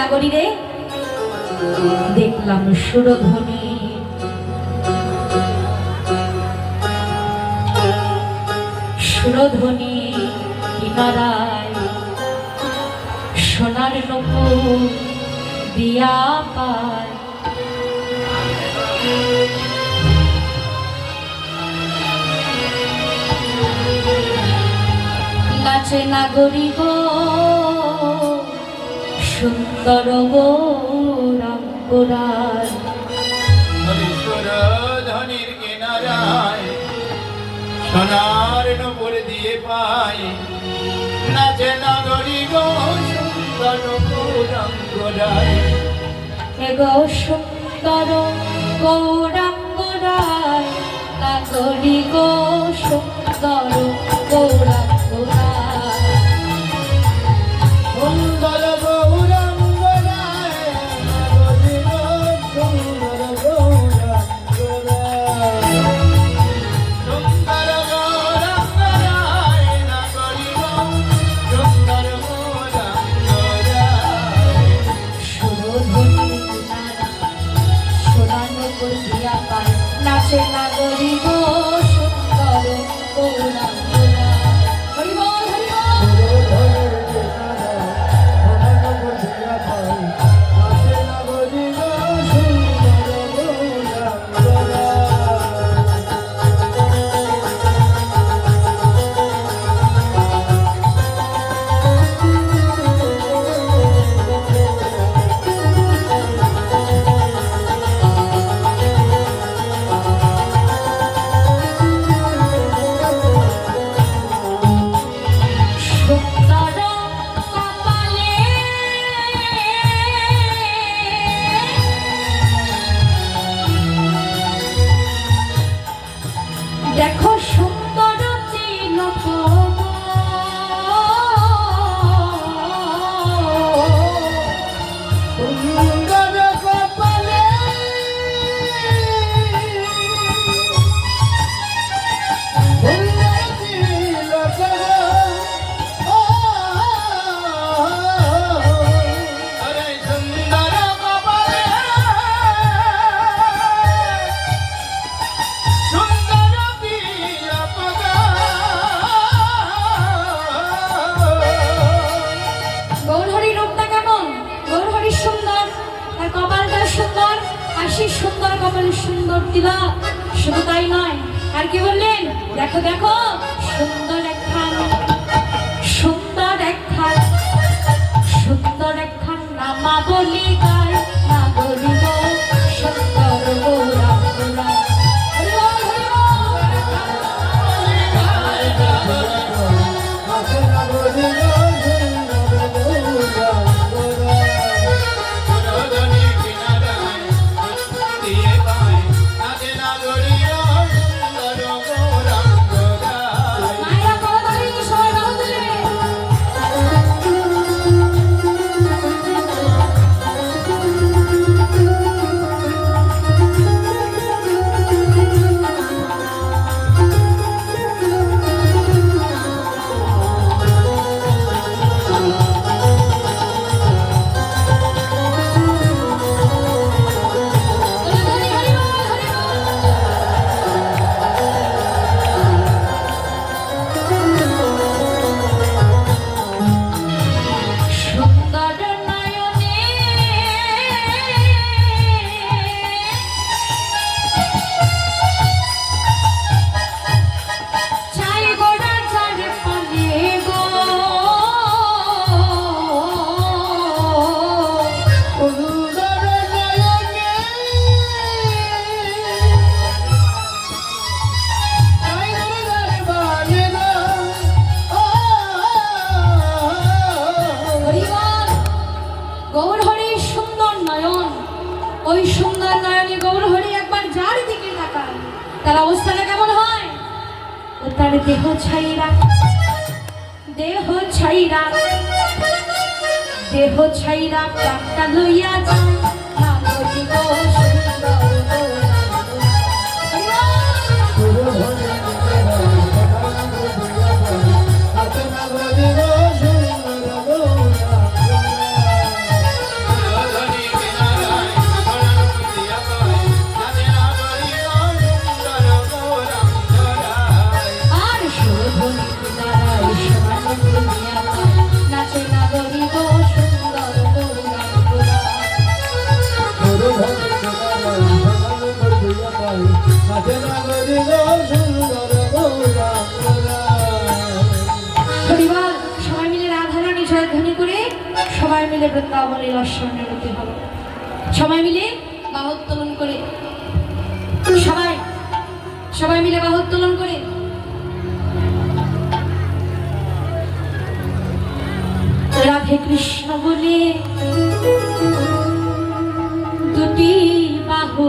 নাগরী রে দেখলাম সুরধ্বনি। সুরধ্বনি কিনারায় সোনার নপুর দিয়া পায়। নাচে নাগরী গো সুন্দর হরিশ্বর ধনির কিনারায় সোনার নপুর দিয়ে পাই নাচে নগরী গো সুন্দর গৌরঙ্গরায়। গো সুন্দর গৌরাঙ্গরায় নাগরী গো সুন্দর নাগরী গো কেমন গৌরহরি সুন্দর আর কপালটা সুন্দর, আর সেই সুন্দর কপালের সুন্দর দিলা শুধু তাই নয়, আর কি বললেন? দেখো দেখো, সুন্দর তার অবস্থাটা কেমন হয়? ও তার দেহ ছাইরা দেহ ছাইরা দেহ ছাইরা প্রাণটা লইয়া যায় গরিব সুন্দর পরিবার সবাই মিলে রাধারানী জয়ধ্বনি করে সবাই মিলে বৃন্দাবনে দর্শনের হতে সবাই মিলে বাহোত্তোলন করে। সবাই সবাই মিলে বাহোত্তোলন করে। রাধে কৃষ্ণ বলে দুটি বাহু